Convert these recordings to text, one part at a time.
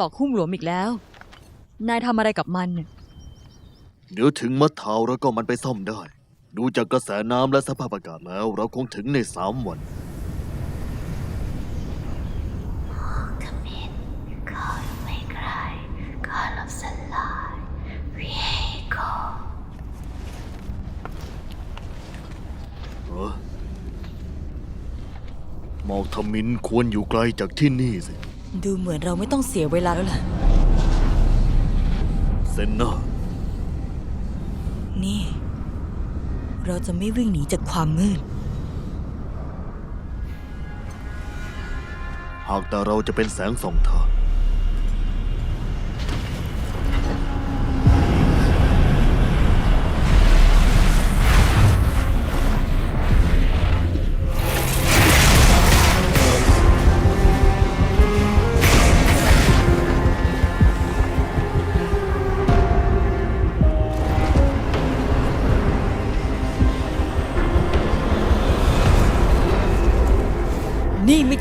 ลอกหุ้มหลวมอีกแล้ว นายทำอะไรกับมันน่ะเดี๋ยวถึงมัดเท้าแล้วก็มันไปซ่อมได้ ดูจากกระแสน้ำและสภาพอากาศแล้ว เราคงถึงในสามวันข้าไม่ไกลข้าลับสลายวิเฮโกเหรอหมอกทมินควรอยู่ไกลจากที่นี่สิ ดูเหมือนเราไม่ต้องเสียเวลาแล้วล่ะ เซนนานี่ เราจะไม่วิ่งหนีจากความมืด หากแต่เราจะเป็นแสงส่องทาง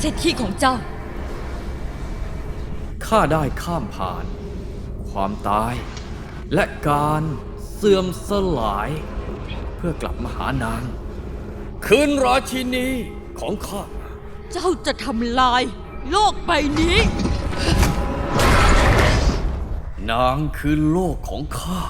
ช่ที่ของเจ้า ข้าได้ข้ามผ่าน ความตาย และการเสื่อมสลาย เพื่อกลับมาหานาง คืนราชินีของข้า เจ้าจะทำลาย โลกใบนี้ นางคือโลกของข้า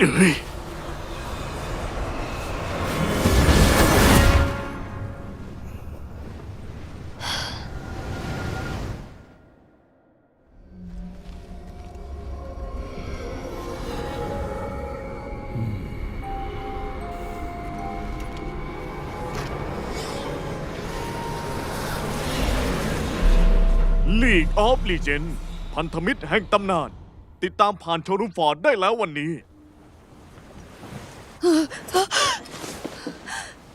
เอ้ยลีกออฟลีเจนพันธมิตรแห่งตำนาน ติดตามผ่านโชว์รูมฟอร์ดได้แล้ววันนี้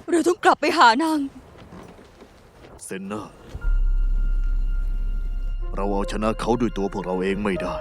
เราต้องกลับไปหานาง เซนนาเราเอาชนะเขาด้วยตัวพวกเราเองไม่ได้